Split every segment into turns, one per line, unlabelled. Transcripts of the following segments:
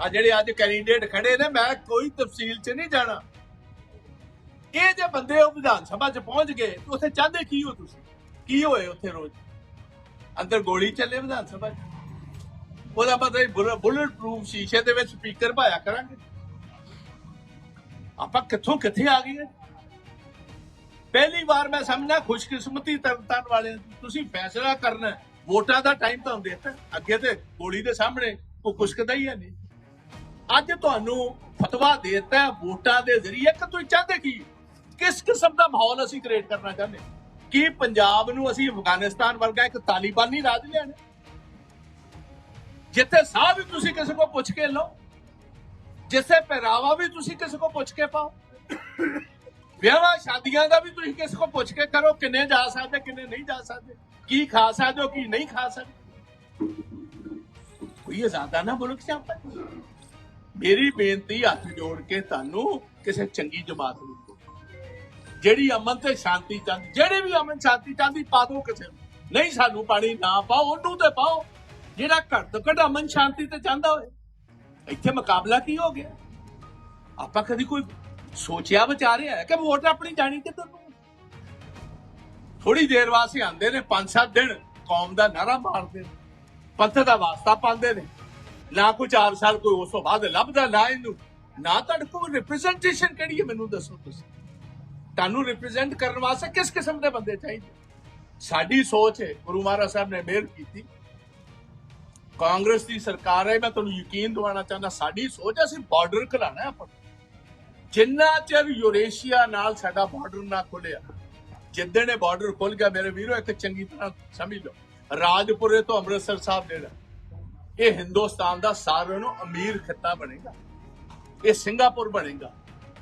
ਆ ਜਿਹੜੇ ਅੱਜ ਕੈਂਡੀਡੇਟ ਖੜੇ ਨੇ, ਮੈਂ ਕੋਈ ਤਫਸੀਲ 'ਚ ਨਹੀਂ ਜਾਣਾ। ਇਹ ਜੇ ਬੰਦੇ ਉਹ ਵਿਧਾਨ ਸਭਾ 'ਚ ਪਹੁੰਚ ਗਏ ਉੱਥੇ ਚਾਹੁੰਦੇ ਕੀ ਹੋ ਤੁਸੀਂ? ਕੀ ਹੋਏ ਉੱਥੇ ਰੋਜ਼? ਅੰਦਰ ਗੋਲੀ ਚੱਲੇ ਵਿਧਾਨ ਸਭਾ 'ਚ? ਉਹਦਾ ਮਤਲਬ ਬੁਲਟ ਪ੍ਰੂਫ ਸ਼ੀਸ਼ੇ ਦੇ ਵਿੱਚ ਸਪੀਕਰ ਪਾਇਆ ਕਰਾਂਗੇ। ਆਪਾਂ ਕਿੱਥੋਂ ਕਿੱਥੇ ਆ ਗਏ? ਪਹਿਲੀ ਵਾਰ ਮੈਂ ਸਮਝਣਾ ਖੁਸ਼ਕਿਸਮਤੀ ਤਰਨਤਾਰਨ ਵਾਲਿਆਂ ਤੁਸੀਂ ਫੈਸਲਾ ਕਰਨਾ ਵੋਟਾਂ ਦਾ ਟਾਈਮ ਤੁਹਾਨੂੰ ਦਿੱਤਾ ਅੱਗੇ ਤੇ ਗੋਲੀ ਦੇ ਸਾਹਮਣੇ ਉਹ ਖੁਸ਼ਕਦਾ ਹੀ ਹੈ ਨਹੀਂ। ਅੱਜ ਤੁਹਾਨੂੰ ਫਤਵਾ ਦੇ ਦਿੱਤਾ ਵੋਟਾਂ ਦੇ ਜ਼ਰੀਏ। ਕਿ ਤੁਸੀਂ ਚਾਹਦੇ ਕੀ? ਕਿਸ ਕਿਸਮ ਦਾ ਮਾਹੌਲ ਅਸੀਂ ਕ੍ਰੀਏਟ ਕਰਨਾ ਚਾਹੁੰਦੇ? ਕੀ ਪੰਜਾਬ ਨੂੰ ਅਸੀਂ ਅਫਗਾਨਿਸਤਾਨ ਵਰਗਾ ਇੱਕ ਤਾਲਿਬਾਨੀ ਰਾਜ ਲਿਆਣਾ ਜਿੱਥੇ ਸਾਹ ਵੀ ਤੁਸੀਂ ਕਿਸੇ ਕੋ ਪੁੱਛ ਕੇ ਲਓ, ਜਿੱਥੇ ਪਹਿਰਾਵਾ ਵੀ ਤੁਸੀਂ ਕਿਸੇ ਕੋ ਪੁੱਛ ਕੇ ਪਾਓ, ਵਿਆਹਾਂ ਸ਼ਾਦੀਆਂ ਦਾ ਵੀ ਤੁਸੀਂ ਕਿਸੇ ਕੋ ਪੁੱਛ ਕੇ ਕਰੋ ਕਿੰਨੇ ਜਾ ਸਕਦੇ, ਕਿੰਨੇ ਨਹੀਂ ਜਾ ਸਕਦੇ, ਕੀ ਖਾ ਸਕਦੇ ਹੋ, ਕੀ ਨਹੀਂ ਖਾ ਸਕਦੇ। ਕੋਈ ਆਜ਼ਾਦਾ ਨਾ ਮੁਲਕ ਚ ਆਪਾਂ ਮੇਰੀ ਬੇਨਤੀ ਹੱਥ ਜੋੜ ਕੇ ਤੁਹਾਨੂੰ ਕਿਸੇ ਚੰਗੀ ਜਮਾਤ ਨੂੰ ਜਿਹੜੀ ਅਮਨ ਤੇ ਸ਼ਾਂਤੀ ਚਾਹੁੰਦੀ, ਜਿਹੜੇ ਵੀ ਅਮਨ ਸ਼ਾਂਤੀ ਚਾਹੁੰਦੀ, ਪਾ ਦਿਓ ਕਿਸੇ ਨੂੰ। ਨਹੀਂ ਸਾਨੂੰ ਪਾਣੀ ਨਾ ਪਾਓ, ਉਹਨੂੰ ਤੇ ਪਾਓ। ਜਿਹੜਾ ਘੱਟ ਤੋਂ ਘੱਟ ਅਮਨ ਸ਼ਾਂਤੀ ਤੇ ਚਾਹੁੰਦਾ ਹੋਵੇ। ਇੱਥੇ ਮੁਕਾਬਲਾ ਕੀ ਹੋ ਗਿਆ? ਆਪਾਂ ਕਦੀ ਕੋਈ ਸੋਚਿਆ, ਵਿਚਾਰਿਆ ਕਿ ਵੋਟ ਆਪਣੀ ਜਾਣੀ ਕਿੱਧਰ ਨੂੰ? ਥੋੜੀ ਦੇਰ ਵਾਸਤੇ ਆਉਂਦੇ ਨੇ 5-7 ਦਿਨ ਕੌਮ ਦਾ ਨਾਰਾ ਮਾਰਦੇ ਨੇ, ਪੰਥ ਦਾ ਵਾਸਤਾ ਪਾਉਂਦੇ ਨੇ। ਨਾ ਕੋਈ 4 ਸਾਲ, ਕੋਈ ਉਸ ਤੋਂ ਬਾਅਦ ਲੱਭਦਾ, ਨਾ ਇਹਨੂੰ। ਨਾ ਤੁਹਾਡੇ ਕੋਲ ਰਿਪਰੈਜ਼ੈਂਟੇਸ਼ਨ ਕਿਹੜੀ ਹੈ, ਮੈਨੂੰ ਦੱਸੋ ਤੁਸੀਂ। ਤੁਹਾਨੂੰ ਰਿਪਰੈਜ਼ੈਂਟ ਕਰਨ ਵਾਸਤੇ ਕਿਸ ਕਿਸਮ ਦੇ ਬੰਦੇ ਚਾਹੀਦੇ? ਸਾਡੀ ਸੋਚ ਹੈ, ਗੁਰੂ ਮਹਾਰਾਜ ਸਾਹਿਬ ਨੇ ਮਿਹਰ ਕੀਤੀ। ਕਾਂਗਰਸ ਦੀ ਸਰਕਾਰ ਹੈ, ਮੈਂ ਤੁਹਾਨੂੰ ਯਕੀਨ ਦਿਵਾਉਣਾ ਚਾਹੁੰਦਾ, ਸਾਡੀ ਸੋਚ ਅਸੀਂ ਬਾਰਡਰ ਖਲਾਣਾ ਹੈ ਆਪਾਂ ਜਿੰਨਾ ਚਿਰ ਯੂਰੇਸ਼ੀਆ ਨਾਲ ਸਾਡਾ ਬਾਰਡਰ ਨਾ ਖੁੱਲਿਆ, ਜਿੱਦਣ ਇਹ ਬਾਰਡਰ ਖੁੱਲ ਗਿਆ, ਮੇਰੇ ਵੀਰੋ, ਇੱਕ ਚੰਗੀ ਤਰ੍ਹਾਂ ਸਮਝ ਲਓ। ਰਾਜਪੁਰੇ ਤੋਂ ਅੰਮ੍ਰਿਤਸਰ ਸਾਹਿਬ ਜਿਹੜਾ ਇਹ ਹਿੰਦੁਸਤਾਨ ਦਾ ਸਾਰਿਆਂ ਨੂੰ ਅਮੀਰ ਖਿੱਤਾ ਬਣੇਗਾ। ਇਹ ਸਿੰਗਾਪੁਰ ਬਣੇਗਾ।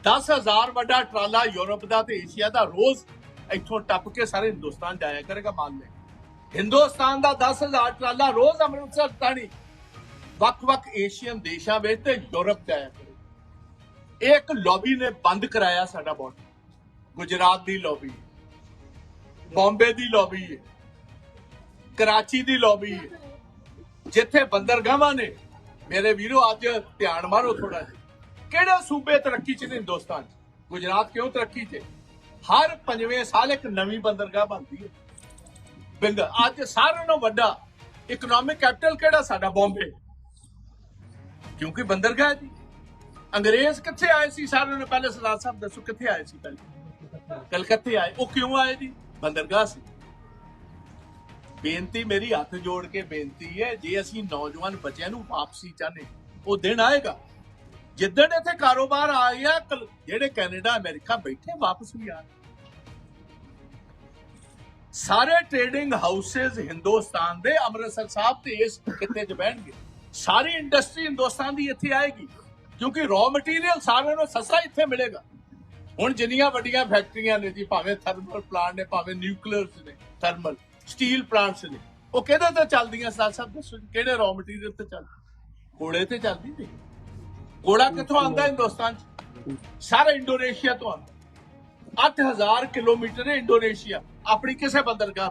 10000 ਵੱਡਾ ਟਰਾਲਾ ਯੂਰਪ ਦਾ ਤੇ ਏਸ਼ੀਆ ਦਾ ਰੋਜ਼ ਇੱਥੋਂ ਟੱਪ ਕੇ ਸਾਰੇ ਹਿੰਦੁਸਤਾਨ ਜਾਇਆ ਕਰੇਗਾ ਮੰਨ ਲੈ ਹਿੰਦੁਸਤਾਨ ਦਾ 10000 ਟਰਾਲਾ ਰੋਜ਼ ਅੰਮ੍ਰਿਤਸਰ ਤਾਣੀ। ਵੱਖ-ਵੱਖ ਏਸ਼ੀਅਨ ਦੇਸ਼ਾਂ ਵਿੱਚ ਤੇ ਯੂਰਪ ਜਾਇਆ ਕਰੇਗਾ। ਇਹ ਇੱਕ ਲੌਬੀ ਨੇ ਬੰਦ ਕਰਾਇਆ ਸਾਡਾ ਬਾਰਡਰ ਗੁਜਰਾਤ ਦੀ ਲੌਬੀ ਬੰਬੇ ਦੀ ਲੌਬੀ ਹੈ। ਕਰਾਚੀ ਦੀ ਲੌਬੀ ਹੈ। ਜਿੱਥੇ ਬੰਦਰਗਾਹਾਂ ਨੇ, ਮੇਰੇ ਵੀਰੋ ਅੱਜ ਧਿਆਨ ਮਾਰੋ ਥੋੜਾ ਜਿਹਾ। ਕਿਹੜੇ ਸੂਬੇ ਤਰੱਕੀ ਚ ਨੇ ਹਿੰਦੁਸਤਾਨ ਚ? ਗੁਜਰਾਤ ਕਿਉਂ ਤਰੱਕੀ ਚ? ਹਰ ਪੰਜਵੇਂ ਸਾਲ ਇੱਕ ਨਵੀਂ ਬੰਦਰਗਾਹ ਬਣਦੀ ਹੈ। ਬਿੰਦ, ਅੱਜ ਸਾਰਿਆਂ ਨਾਲੋਂ ਵੱਡਾ ਇਕਨੋਮਿਕ ਕੈਪੀਟਲ ਕਿਹੜਾ ਸਾਡਾ? ਬੰਬੇ। ਕਿਉਂਕਿ ਬੰਦਰਗਾਹ ਜੀ। ਅੰਗਰੇਜ਼ ਕਿੱਥੇ ਆਏ ਸੀ? ਸਾਰਿਆਂ ਨੂੰ ਪਹਿਲੇ ਸਰਦਾਰ ਸਾਹਿਬ ਦੱਸੋ ਕਿੱਥੇ ਆਏ ਸੀ ਪਹਿਲੇ? ਕਲਕੱਤੇ ਆਏ। ਉਹ ਕਿਉਂ ਆਏ ਜੀ? ਬੰਦਰਗਾਹ ਸੀ। ਬੇਨਤੀ ਮੇਰੀ ਹੱਥ ਜੋੜ ਕੇ ਬੇਨਤੀ ਹੈ, ਜੇ ਅਸੀਂ ਨੌਜਵਾਨ ਬੱਚਿਆਂ ਨੂੰ ਵਾਪਸੀ ਚਾਹਨੇ ਉਹ ਦਿਨ ਆਏਗਾ। ਜਿੱਦਣ ਇੱਥੇ ਕਾਰੋਬਾਰ ਆ ਗਿਆ ਜਿਹੜੇ ਕੈਨੇਡਾ, ਅਮਰੀਕਾ ਬੈਠੇ ਵਾਪਸ ਵੀ ਆ। ਸਾਰੇ ਟ੍ਰੇਡਿੰਗ ਹਾਊਸਸ ਹਿੰਦੁਸਤਾਨ ਦੇ ਅੰਮ੍ਰਿਤਸਰ ਸਾਹਿਬ ਤੇ ਇਸ ਕਿੱਤੇ 'ਚ ਬਹਿਣਗੇ। ਸਾਰੀ ਇੰਡਸਟਰੀ ਹਿੰਦੁਸਤਾਨ ਦੀ ਇੱਥੇ ਆਏਗੀ, ਕਿਉਂਕਿ ਰॉ ਮਟੀਰੀਅਲ ਸਾਰਿਆਂ ਨੂੰ ਸਸਤਾ ਇੱਥੇ ਮਿਲੇਗਾ। ਹੁਣ ਜਿੰਨੀਆਂ ਵੱਡੀਆਂ ਫੈਕਟਰੀਆਂ ਨੇ ਜੀ, ਭਾਵੇਂ ਥਰਮਲ ਪਲਾਂਟ ਨੇ, ਭਾਵੇਂ ਨਿਊਕਲੀਅਰਸ ਨੇ ਥਰਮਲ ਸਟੀਲ ਪਲਾਂਟਸ ਨੇ। ਉਹ ਕਿਹਦੇ ਤੇ ਚੱਲਦੀਆਂ ਸਾਥ ਸਾਹਿਬ, ਦੱਸੋ ਕਿਹੜੇ ਰॉ ਮਟੀਰੀਅਲ ਤੇ ਚੱਲ ਕੋਲੇ ਤੇ ਚੱਲਦੀ ਨੇ ਕੋੜਾ ਕਿੱਥੋਂ ਆਉਂਦਾ ਹਿੰਦੁਸਤਾਨ ਚ? ਸਾਰਾ ਇੰਡੋਨੇਸ਼ੀਆ ਤੋਂ ਆਉਂਦਾ। 8000 ਕਿਲੋਮੀਟਰ ਹੈ ਇੰਡੋਨੇਸ਼ੀਆ, ਆਪਣੀ ਕਿਸੇ ਬੰਦਰਗਾਹ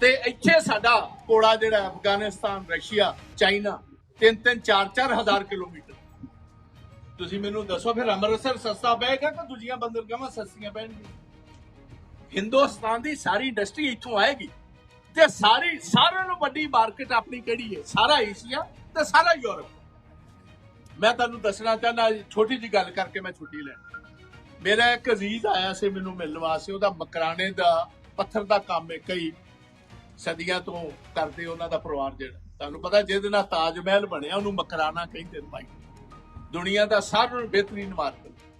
ਤੇ। ਇੱਥੇ ਸਾਡਾ ਕੋੜਾ ਜਿਹੜਾ ਅਫਗਾਨਿਸਤਾਨ, ਰਸ਼ੀਆ, ਚਾਈਨਾ, ਤਿੰਨ ਤਿੰਨ, ਚਾਰ ਚਾਰ ਹਜ਼ਾਰ ਕਿਲੋਮੀਟਰ। ਤੁਸੀਂ ਮੈਨੂੰ ਦੱਸੋ, ਫਿਰ ਅੰਮ੍ਰਿਤਸਰ ਸਸਤਾ ਪਏਗਾ ਕਿ ਦੂਜੀਆਂ ਬੰਦਰਗਾਹਾਂ ਸਸਤੀਆਂ ਪੈਣਗੀਆਂ? ਹਿੰਦੁਸਤਾਨ ਦੀ ਸਾਰੀ ਇੰਡਸਟਰੀ ਇੱਥੋਂ ਆਏਗੀ ਤੇ ਸਾਰੀ, ਸਾਰਿਆਂ ਨੂੰ ਵੱਡੀ ਮਾਰਕੀਟ ਆਪਣੀ ਕਿਹੜੀ ਹੈ? ਸਾਰਾ ਏਸ਼ੀਆ ਤੇ ਸਾਰਾ ਯੂਰਪ ਮੈਂ ਤੁਹਾਨੂੰ ਦੱਸਣਾ ਚਾਹੁੰਦਾ, ਛੋਟੀ ਜੀ ਗੱਲ ਕਰਕੇ ਮੈਂ ਛੁੱਟੀ ਲੈਣੀ। ਮੇਰਾ ਇੱਕ ਅਜ਼ੀਜ਼ ਆਇਆ ਸੀ ਮੈਨੂੰ ਮਿਲਣ ਵਾਸਤੇ, ਉਹਦਾ ਮਕਰਾਣੇ ਦਾ, ਪੱਥਰ ਦਾ ਕੰਮ ਹੈ ਕਈ ਸਦੀਆਂ ਤੋਂ ਕਰਦੇ, ਉਹਨਾਂ ਦਾ ਪਰਿਵਾਰ ਜਿਹੜਾ। ਤੁਹਾਨੂੰ ਪਤਾ, ਜਿਹਦੇ ਨਾਲ ਤਾਜ ਮਹਿਲ ਬਣਿਆ, ਉਹਨੂੰ ਮਕਰਾਣਾ ਕਹਿੰਦੇ ਨੇ ਭਾਈ। ਦੁਨੀਆ ਦਾ ਸਾਰਿਆਂ ਨਾਲੋਂ ਬਿਹਤਰੀਨ ਮਾਰਕੀਟ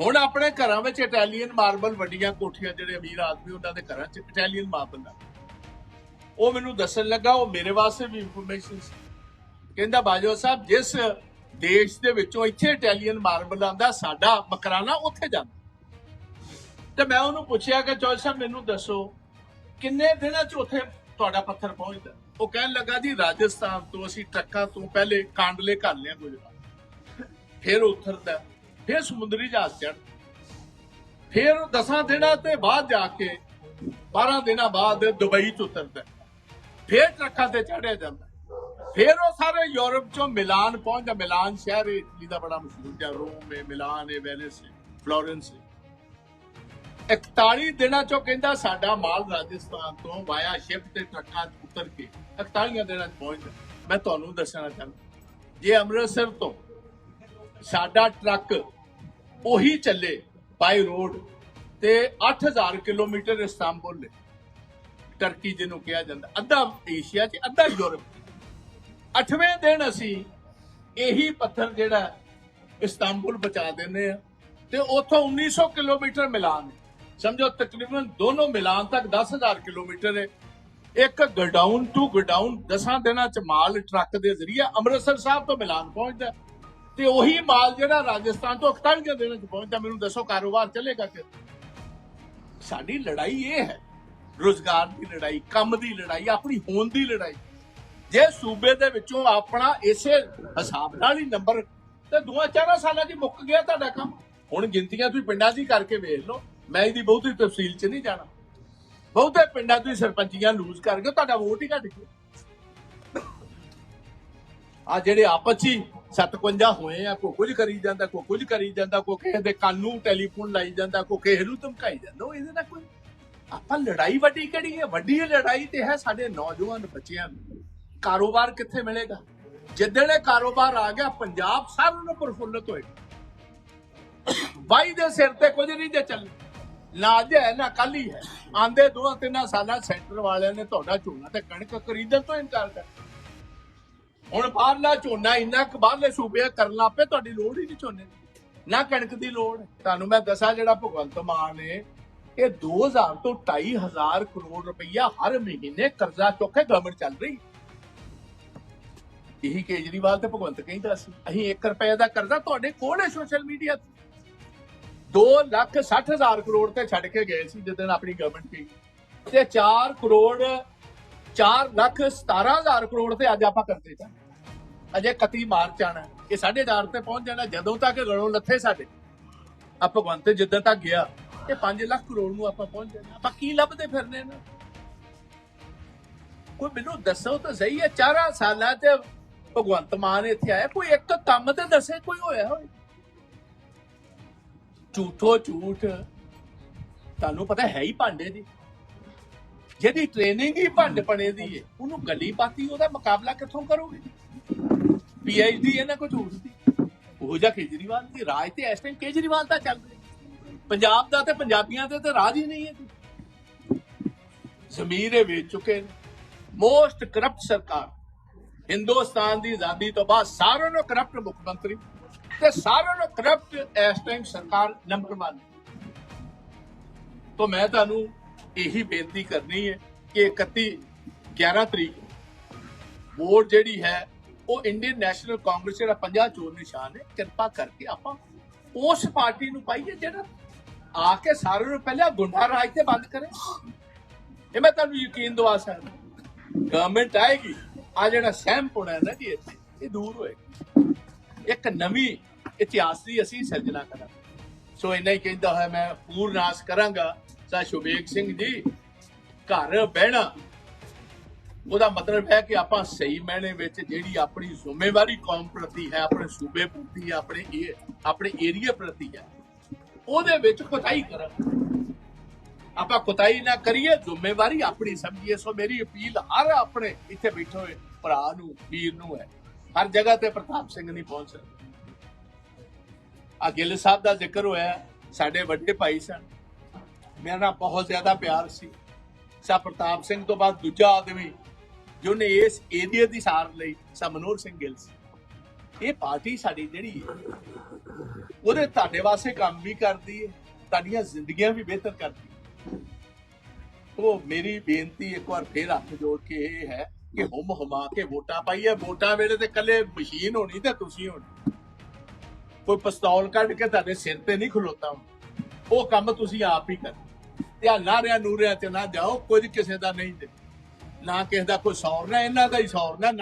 ਹੁਣ ਆਪਣੇ ਘਰਾਂ ਵਿੱਚ ਇਟਾਲੀਅਨ ਮਾਰਬਲ ਵੱਡੀਆਂ ਕੋਠੀਆਂ ਜਿਹੜੇ ਅਮੀਰ ਆਦਮੀ ਉਹਨਾਂ ਦੇ ਘਰਾਂ 'ਚ ਇਟਾਲੀਅਨ ਮਾਰਬਲ ਆ। ਉਹ ਮੈਨੂੰ ਦੱਸਣ ਲੱਗਾ, ਉਹ ਮੇਰੇ ਵਾਸਤੇ ਵੀ ਇਨਫੋਰਮੇਸ਼ਨ ਸੀ। ਕਹਿੰਦਾ, ਬਾਜਵਾ ਸਾਹਿਬ, ਜਿਸ ਦੇਸ਼ ਦੇ ਵਿੱਚੋਂ ਇੱਥੇ ਇਟਾਲੀਅਨ ਮਾਰਬਲ ਆਂਦਾ ਸਾਡਾ ਮਕਰਾਨਾ ਉੱਥੇ ਜਾਂਦਾ। ਤੇ ਮੈਂ ਉਹਨੂੰ ਪੁੱਛਿਆ ਕਿ ਚੌਲ ਸਾਹਿਬ, ਮੈਨੂੰ ਦੱਸੋ, ਕਿੰਨੇ ਦਿਨਾਂ 'ਚ ਉੱਥੇ ਤੁਹਾਡਾ ਪੱਥਰ ਪਹੁੰਚਦਾ? ਉਹ ਕਹਿਣ ਲੱਗਾ, ਜੀ, ਰਾਜਸਥਾਨ ਤੋਂ ਅਸੀਂ ਟਰੱਕਾਂ ਤੋਂ ਪਹਿਲੇ ਕਾਂਡਲੇ ਕਰ ਲਿਆ ਗੁਜਰਾਤ। ਫਿਰ ਉਤਰਦਾ ਫਿਰ ਸਮੁੰਦਰੀ ਜਹਾਜ਼ ਚੜ ਫਿਰ ਦਸਾਂ ਦਿਨਾਂ ਤੇ ਬਾਅਦ ਜਾ ਕੇ 12 ਦਿਨਾਂ ਬਾਅਦ ਦੁਬਈ ਚ ਉਤਰਦਾ ਫਿਰ ਟਰੱਕਾਂ ਤੇ ਚੜਿਆ ਜਾਂਦਾ ਫਿਰ ਉਹ ਸਾਰੇ ਯੂਰਪ ਚੋਂ ਮਿਲਾਨ ਪਹੁੰਚਦਾ ਮਿਲਾਨ ਸ਼ਹਿਰ ਇਟਲੀ ਦਾ ਬੜਾ ਮਸ਼ਹੂਰ ਹੈ ਰੋਮ ਹੈ, ਮਿਲਾਨ ਹੈ, ਵੈਨਿਸ ਹੈ, ਫਲੋਰੈਂਸ ਹੈ। 41 ਦਿਨਾਂ ਚੋਂ ਕਹਿੰਦਾ ਸਾਡਾ ਮਾਲ ਰਾਜਸਥਾਨ ਤੋਂ ਵਾਇਆ ਸ਼ਿਪ ਤੇ ਟਰੱਕਾਂ 'ਚ ਉਤਰ ਕੇ 41 ਦਿਨਾਂ 'ਚ ਪਹੁੰਚਦਾ ਮੈਂ ਤੁਹਾਨੂੰ ਦੱਸਣਾ ਚਾਹੁੰਦਾ ਜੇ ਅੰਮ੍ਰਿਤਸਰ ਤੋਂ ਸਾਡਾ ਟਰੱਕ ਉਹੀ ਚੱਲੇ ਬਾਈ ਰੋਡ ਤੇ 8000 ਕਿਲੋਮੀਟਰ ਇਸਤਾਂਬੁਲ ਨੇ। ਟਰਕੀ ਜਿਹਨੂੰ ਕਿਹਾ ਜਾਂਦਾ, ਅੱਧਾ ਏਸ਼ੀਆ 'ਚ, ਅੱਧਾ ਯੂਰਪ ਅੱਠਵੇਂ ਦਿਨ ਅਸੀਂ ਇਹੀ ਪੱਥਰ ਜਿਹੜਾ ਇਸਤਾਂਬੁਲ ਬਚਾ ਦਿੰਦੇ ਆ ਤੇ ਉੱਥੋਂ 1900 ਕਿਲੋਮੀਟਰ ਮਿਲਾਨ ਸਮਝੋ, ਤਕਰੀਬਨ ਦੋਨੋਂ ਮਿਲਾਨ ਤੱਕ 10000 ਕਿਲੋਮੀਟਰ ਹੈ। ਇੱਕ ਗਡਾਊਨ ਟੂ ਗਡਾਊਨ 10 ਦਿਨਾਂ ਚ ਮਾਲ ਟਰੱਕ ਦੇ ਜ਼ਰੀਏ ਅੰਮ੍ਰਿਤਸਰ ਸਾਹਿਬ ਤੋਂ ਮਿਲਾਨ ਪਹੁੰਚਦਾ ਤੇ ਉਹੀ ਮਾਲ ਜਿਹੜਾ ਰਾਜਸਥਾਨ ਤੋਂ 41 ਦਿਨਾਂ ਚ ਪਹੁੰਚਦਾ, ਮੈਨੂੰ ਦੱਸੋ ਕਾਰੋਬਾਰ ਚੱਲੇਗਾ ਕਿ ਸਾਡੀ ਲੜਾਈ ਇਹ ਹੈ, ਰੋਜ਼ਗਾਰ ਦੀ ਲੜਾਈ, ਕੰਮ ਦੀ ਲੜਾਈ, ਆਪਣੀ ਹੋਂਦ ਦੀ ਲੜਾਈ। ਜੇ ਸੂਬੇ ਦੇ ਵਿੱਚੋਂ ਆਪਣਾ ਇਸੇ ਹਿਸਾਬ ਨਾਲ ਹੀ ਨੰਬਰ ਤੇ ਦੋਆਂ ਚਾਰਾਂ ਸਾਲਾਂ 'ਚ ਮੁੱਕ ਗਿਆ ਤੁਹਾਡਾ ਕੰਮ। ਹੁਣ ਗਿਣਤੀਆਂ ਤੁਸੀਂ ਪਿੰਡਾਂ ਦੀ ਕਰਕੇ ਵੇਖ ਲਓ, ਮੈਂ ਇਹਦੀ ਬਹੁਤੀ ਤਫਸੀਲ 'ਚ ਨਹੀਂ ਜਾਣਾ। ਬਹੁਤੇ ਪਿੰਡਾਂ ਤੁਸੀਂ ਸਰਪੰਚੀਆਂ ਲੂਜ਼ ਕਰ ਗਏ, ਤੁਹਾਡਾ ਵੋਟ ਹੀ ਘਟ ਗਿਆ। ਆ ਜਿਹੜੇ ਆਪਸ ਹੀ 57 ਹੋਏ ਆ, ਕੋ ਕੁਝ ਕਰੀ ਜਾਂਦਾ, ਕੋ ਕੁਝ ਕਰੀ ਜਾਂਦਾ, ਕੋ ਕਿਸੇ ਦੇ ਕੰਨ ਨੂੰ ਟੈਲੀਫੋਨ ਲਾਈ ਜਾਂਦਾ, ਕੋ ਕਿਸੇ ਨੂੰ ਧਮਕਾਈ ਜਾਂਦਾ ਇਹਦੇ ਨਾਲ ਕੋਈ ਆਪਾਂ ਲੜਾਈ ਵੱਡੀ ਕਿਹੜੀ ਹੈ? ਵੱਡੀ ਲੜਾਈ ਤੇ ਹੈ ਸਾਡੇ ਨੌਜਵਾਨ ਬੱਚਿਆਂ ਨੂੰ। ਕਾਰੋਬਾਰ ਕਿੱਥੇ ਮਿਲੇਗਾ? ਜਿੱਦਣ ਇਹ ਕਾਰੋਬਾਰ ਆ ਗਿਆ, ਪੰਜਾਬ ਸਾਰਿਆਂ ਨੂੰ ਪ੍ਰਫੁੱਲਤ ਹੋਏਗਾ। ਬਾਈ ਦੇ ਸਿਰ ਤੇ ਕੁਝ ਨਹੀਂ ਜੇ ਚੱਲ ਨਾ ਅੱਜ ਹੈ ਨਾ ਕੱਲ ਹੀ ਹੈ। ਆਂਦੇ ਦੋ ਤਿੰਨਾਂ ਸਾਲਾਂ ਸੈਂਟਰ ਵਾਲਿਆਂ ਨੇ ਤੁਹਾਡਾ ਝੋਨਾ ਤੇ ਕਣਕ ਖਰੀਦਣ ਤੋਂ ਇਨਕਾਰ ਕਰ ਹੁਣ ਬਾਹਰਲਾ ਝੋਨਾ ਇੰਨਾ ਕੁ ਬਾਹਰਲੇ ਸੂਬੇ ਕਰਨ ਲੱਗ ਪਏ, ਤੁਹਾਡੀ ਲੋੜ ਹੀ ਨਹੀਂ ਝੋਨੇ ਦੀ। ਨਾ ਕਣਕ ਦੀ ਲੋੜ। ਤੁਹਾਨੂੰ ਮੈਂ ਦੱਸਾਂ ਜਿਹੜਾ ਭਗਵੰਤ ਮਾਨ ਨੇ, ਇਹ 2000 ਤੋਂ 2500 ਕਰੋੜ ਰੁਪਈਆ ਹਰ ਮਹੀਨੇ ਕਰਜ਼ਾ ਚੁੱਕ ਕੇ ਗਵਰਨਮੈਂਟ ਚੱਲ ਰਹੀ। ਇਹੀ ਕੇਜਰੀਵਾਲ ਤੇ ਭਗਵੰਤ ਕਹਿੰਦਾ ਸੀ, ਅਸੀਂ 1 ਰੁਪਏ ਦਾ ਕਰਜ਼ਾ ਤੁਹਾਡੇ ਕੋਲ ਹੈ ਸੋਸ਼ਲ ਮੀਡੀਆ ਤੇ। 2 ਲੱਖ 60 ਹਜ਼ਾਰ ਕਰੋੜ ਤੇ ਛੱਡ ਕੇ ਗਏ ਸੀ ਜਦੋਂ ਆਪਣੀ ਗਵਰਨਮੈਂਟ ਕੀ ਤੇ 4 ਕਰੋੜ 4 ਲੱਖ 17 ਹਜ਼ਾਰ ਕਰੋੜ ਤੇ ਅੱਜ ਆਪਾਂ ਕਰਦੇ ਤਾਂ ਅਜੇ 31 ਮਾਰਚ ਆਣਾ ਇਹ 4.5 ਤੇ ਪਹੁੰਚ ਜਾਣਾ ਜਦੋਂ ਤੱਕ ਗਲੋਂ ਲੱਥੇ ਸਾਡੇ। ਆ ਭਗਵੰਤ ਜਿੱਦਾਂ ਤੱਕ ਗਿਆ, ਇਹ 5 ਲੱਖ ਕਰੋੜ ਨੂੰ ਆਪਾਂ ਪਹੁੰਚ ਜਾਣਾ ਆਪਾਂ ਕੀ ਲੱਭਦੇ ਫਿਰਨੇ ਨੇ? ਕੋਈ ਮੈਨੂੰ ਦੱਸੋ ਤਾਂ ਸਹੀ ਹੈ, ਚਾਰਾਂ ਸਾਲਾਂ ਚ ਭਗਵੰਤ ਮਾਨ ਇੱਥੇ ਆਇਆ। ਕੋਈ ਇੱਕ ਕੰਮ ਤੇ ਦੱਸੇ, ਕੋਈ ਹੋਇਆ ਹੋਵੇ? ਝੂਠੋ ਝੂਠ। ਤੁਹਾਨੂੰ ਪਤਾ ਹੈ ਹੀ ਭਾਂਡੇ ਦੀ। ਜਿਹਦੀ ਟ੍ਰੇਨਿੰਗ ਹੀ ਭੰਡ ਪਣੇ ਦੀ ਹੈ, ਉਹਨੂੰ ਗੱਲੀ ਪਾਤੀ, ਉਹਦਾ ਮੁਕਾਬਲਾ ਕਿੱਥੋਂ ਕਰੋਗੇ? ਪੀਐਚਡੀ ਇਹਨਾਂ ਕੋ ਝੂਠ ਦੀ ਉਹ ਜਿਹਾ ਕੇਜਰੀਵਾਲ ਦੀ ਰਾਜ ਤੇ ਇਸ ਟਾਈਮ ਕੇਜਰੀਵਾਲ ਦਾ ਚੱਲ ਰਿਹਾ। ਪੰਜਾਬ ਦਾ ਤੇ ਪੰਜਾਬੀਆਂ ਦੇ ਤੇ ਰਾਜ ਹੀ ਨਹੀਂ ਹੈ। ਜ਼ਮੀਰ ਵੇਚ ਚੁੱਕੇ ਨੇ। ਮੋਸਟ ਕਰਪਟ ਸਰਕਾਰ। ਹਿੰਦੁਸਤਾਨ ਦੀ ਆਜ਼ਾਦੀ ਤੋਂ ਬਾਅਦ ਸਾਰਿਆਂ ਨੂੰ ਕਰਪਟ ਮੁੱਖ ਮੰਤਰੀ। ਤੇ ਸਾਰਿਆਂ ਨੂੰ ਕਰਪਟ ਇਸ ਟਾਈਮ ਸਰਕਾਰ ਨੰਬਰ 1 ਤੋਂ ਮੈਂ ਤੁਹਾਨੂੰ ਇਹੀ ਬੇਨਤੀ ਕਰਨੀ ਹੈ ਕਿ 31 11 ਤਰੀਕ ਵੋਟ ਜਿਹੜੀ ਹੈ ਉਹ ਇੰਡੀਅਨ ਨੈਸ਼ਨਲ ਕਾਂਗਰਸ ਜਿਹੜਾ 50 ਚੋਣ ਨਿਸ਼ਾਨ ਹੈ, ਕਿਰਪਾ ਕਰਕੇ ਆਪਾਂ ਉਸ ਪਾਰਟੀ ਨੂੰ ਪਾਈਏ ਜਿਹੜਾ ਆ ਕੇ ਸਾਰਿਆਂ ਨੂੰ ਪਹਿਲਾਂ ਗੁੰਡਾ ਰਾਜ ਤੇ ਬੰਦ ਕਰੇ। ਇਹ ਮੈਂ ਤੁਹਾਨੂੰ ਯਕੀਨ ਦਵਾ ਸਕਦਾ। ਗਵਰਨਮੈਂਟ ਆਏਗੀ, ਆ ਜਿਹੜਾ ਸਹਿਮ ਪੁਣਾ ਹੈ ਨਾ ਜੀ ਇੱਥੇ, ਇਹ ਦੂਰ ਹੋਏਗਾ। ਇੱਕ ਨਵੀਂ ਇਤਿਹਾਸ ਦੀ ਅਸੀਂ ਸਿਰਜਣਾ ਕਰਾਂਗੇ। ਸੋ ਇੰਨਾ ਹੀ ਕਹਿੰਦਾ ਹੋਇਆ, ਮੈਂ ਪੂਰਨਾਸ ਕਰਾਂਗਾ, ਸਾ ਸ਼ੁਭੇਗ ਸਿੰਘ ਜੀ, ਘਰ ਬਹਿਣਾ। ਉਹਦਾ ਮਤਲਬ ਹੈ ਕਿ ਆਪਾਂ ਸਹੀ ਮਾਇਨੇ ਵਿੱਚ ਜਿਹੜੀ ਆਪਣੀ ਜ਼ਿੰਮੇਵਾਰੀ ਕੌਮ ਪ੍ਰਤੀ ਹੈ ਆਪਣੇ ਸੂਬੇ ਪ੍ਰਤੀ ਹੈ, ਆਪਣੇ ਇਹ ਆਪਣੇ ਏਰੀਆ ਪ੍ਰਤੀ ਹੈ ਉਹਦੇ ਵਿੱਚ ਕੁਤਾਈ ਕਰਨ। ਆਪਾਂ ਕੁਤਾਈ ਨਾ ਕਰੀਏ ਜ਼ਿੰਮੇਵਾਰੀ ਆਪਣੀ ਸਮਝੀਏ। ਸੋ ਮੇਰੀ ਅਪੀਲ ਹਰ ਆਪਣੇ ਇੱਥੇ ਬੈਠੇ ਹੋਏ ਭਰਾ ਨੂੰ ਵੀਰ ਨੂੰ ਹੈ ਹਰ ਜਗ੍ਹਾ ਤੇ ਪ੍ਰਤਾਪ ਸਿੰਘ ਨਹੀਂ ਪਹੁੰਚ ਸਕਦਾ। ਆ ਗਿੱਲ ਸਾਹਿਬ ਦਾ ਜ਼ਿਕਰ ਹੋਇਆ ਸਾਡੇ ਵੱਡੇ ਭਾਈ ਸਨ। ਮੇਰਾ ਨਾਲ ਬਹੁਤ ਜ਼ਿਆਦਾ ਪਿਆਰ ਸੀ। ਸਾ ਪ੍ਰਤਾਪ ਸਿੰਘ ਤੋਂ ਬਾਅਦ ਦੂਜਾ ਆਦਮੀ ਜਿਹਨੇ ਇਸ ਏਰੀਆ ਦੀ ਸਾਰ ਲਈ ਸਾ ਸਿੰਘ ਗਿੱਲ ਸੀ। ਇਹ ਪਾਰਟੀ ਸਾਡੀ ਜਿਹੜੀ ਹੈ, ਉਹਦੇ ਤੁਹਾਡੇ ਵਾਸਤੇ ਕੰਮ ਵੀ ਕਰਦੀ ਹੈ, ਤੁਹਾਡੀਆਂ ਜ਼ਿੰਦਗੀਆਂ ਵੀ ਬਿਹਤਰ ਕਰਦੀ ਹੈ। ਉਹ ਮੇਰੀ ਬੇਨਤੀ ਇੱਕ ਵਾਰ ਫੇਰ ਹੱਥ ਜੋੜ ਕੇ ਇਹ ਹੈ ਕਿ ਹੁਮ ਹੁਮਾ ਕੇ ਵੋਟਾਂ ਪਾਈਏ। ਵੋਟਾਂ ਵੇਲੇ ਤੇ ਕੱਲੇ ਮਸ਼ੀਨ ਹੋਣੀ ਤੇ ਤੁਸੀਂ ਹੋਣੀ। ਕੋਈ ਪਿਸਤੌਲ ਕੱਢ ਕੇ ਤੁਹਾਡੇ ਸਿਰ ਤੇ ਨਹੀਂ ਖਲੋਤਾ ਹੁੰਦਾ। ਉਹ ਕੰਮ ਤੁਸੀਂ ਆਪ ਹੀ ਕਰੋ। ਤੇ ਆ ਨਾਰਿਆਂ ਨੂਰਿਆਂ ਚ ਨਾ ਜਾਓ, ਕੁਝ ਕਿਸੇ ਦਾ ਨਹੀਂ ਦੇ ਨਾ ਕਿਸੇ ਦਾ ਕੋਈ ਸੌਰਨਾ ਇਹਨਾਂ ਦਾ ਹੀ ਸੌਰਨਾ